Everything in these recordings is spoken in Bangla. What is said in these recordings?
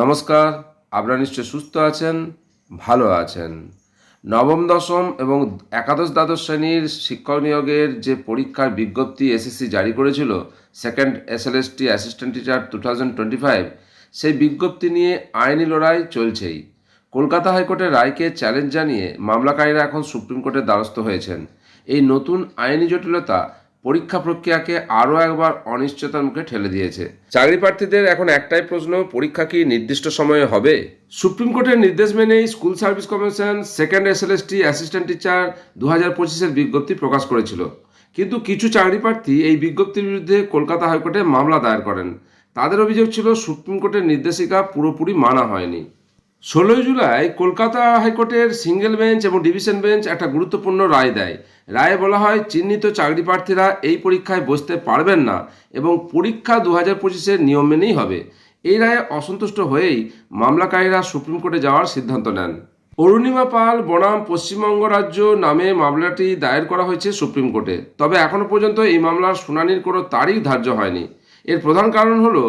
নমস্কার, আপনারা নিশ্চয় সুস্থ আছেন, ভালো আছেন। নবম, দশম এবং একাদশ দ্বাদশ শ্রেণির শিক্ষক নিয়োগের যে পরীক্ষার বিজ্ঞপ্তি এসএসসি জারি করেছিল second SLST assistant teacher two thousand twenty five সেই বিজ্ঞপ্তি নিয়ে আইনি লড়াই চলছেই। কলকাতা হাইকোর্টের রায়কে চ্যালেঞ্জ জানিয়ে মামলাকারীরা এখন সুপ্রিম কোর্টের দ্বারস্থ হয়েছেন। এই নতুন আইনি জটিলতা পরীক্ষা প্রক্রিয়াকে আরও একবার অনিশ্চয়তার মুখে ঠেলে দিয়েছে। চাকরি প্রার্থীদের এখন একটাই প্রশ্ন, পরীক্ষা কি নির্দিষ্ট সময়ে হবে? সুপ্রিম কোর্টের নির্দেশ মেনেই school service commission second SLST assistant teacher দু হাজার পঁচিশের বিজ্ঞপ্তি প্রকাশ করেছিল। কিন্তু কিছু চাকরি প্রার্থী এই বিজ্ঞপ্তির বিরুদ্ধে কলকাতা হাইকোর্টে মামলা দায়ের করেন। তাদের অভিযোগ ছিল, সুপ্রিম কোর্টের নির্দেশিকা পুরোপুরি মানা হয়নি। ষোলোই জুলাই কলকাতা হাইকোর্টের সিঙ্গেল বেঞ্চ এবং ডিভিশন বেঞ্চ একটা গুরুত্বপূর্ণ রায় দেয়। রায়ে বলা হয়, চিহ্নিত চাকরি প্রার্থীরা এই পরীক্ষায় বসতে পারবেন না এবং পরীক্ষা দু হাজার পঁচিশের নিয়ম মেনেই হবে। এই রায়ে অসন্তুষ্ট হয়েই মামলাকারীরা সুপ্রিম কোর্টে যাওয়ার সিদ্ধান্ত নেন। অরুণিমা পাল, বনাম, পশ্চিমবঙ্গ রাজ্য নামে মামলাটি দায়ের করা হয়েছে সুপ্রিম কোর্টে। তবে এখনও পর্যন্ত এই মামলার শুনানির কোনো তারিখ ধার্য হয়নি। এর প্রধান কারণ হলো,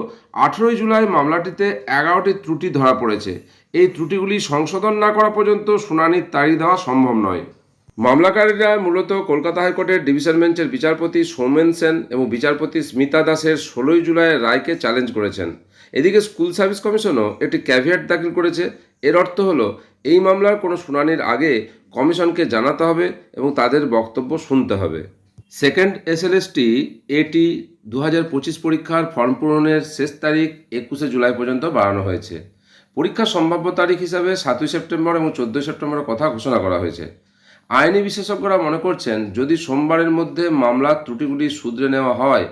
আঠেরোই জুলাই মামলাটিতে এগারোটি ত্রুটি ধরা পড়েছে। এই ত্রুটিগুলি সংশোধন না করা পর্যন্ত শুনানির তারিখ দেওয়া সম্ভব নয়। মামলাকারীরা মূলত কলকাতা হাইকোর্টের ডিভিশন বেঞ্চের বিচারপতি সৌমেন সেন এবং বিচারপতি স্মিতা দাসের ষোলোই জুলাইয়ের রায়কে চ্যালেঞ্জ করেছেন। এদিকে স্কুল সার্ভিস কমিশনও একটি ক্যাভিয়েট দাখিল করেছে। এর অর্থ হলো, এই মামলার কোনো শুনানির আগে কমিশনকে জানাতে হবে এবং তাদের বক্তব্য শুনতে হবে। সেকেন্ড এসএলএসটি এটি দু হাজার পঁচিশ পরীক্ষার ফর্ম পূরণের শেষ তারিখ একুশে জুলাই পর্যন্ত বাড়ানো হয়েছে। পরীক্ষার সম্ভাব্য তারিখ হিসাবে সাতই সেপ্টেম্বর এবং চোদ্দোই সেপ্টেম্বরের কথা ঘোষণা করা হয়েছে। আইনি বিশেষজ্ঞরা মনে করছেন, যদি সোমবারের মধ্যে মামলার ত্রুটিগুলি শুধরে নেওয়া হয়,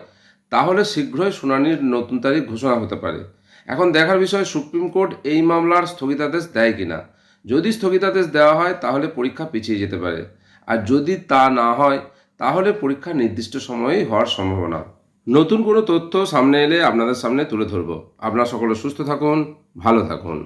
তাহলে শীঘ্রই শুনানির নতুন তারিখ ঘোষণা হতে পারে। এখন দেখার বিষয়, সুপ্রিম কোর্ট এই মামলার স্থগিতাদেশ দেয় কিনা? যদি স্থগিতাদেশ দেওয়া হয়, তাহলে পরীক্ষা পিছিয়ে যেতে পারে। আর যদি তা না হয় তাহলে পরীক্ষা নির্দিষ্ট সময়েই হওয়ার সম্ভাবনা। নতুন কোনো তথ্য সামনে এলে আপনাদের সামনে তুলে ধরব। আপনারা সকলে সুস্থ থাকুন, ভালো থাকুন।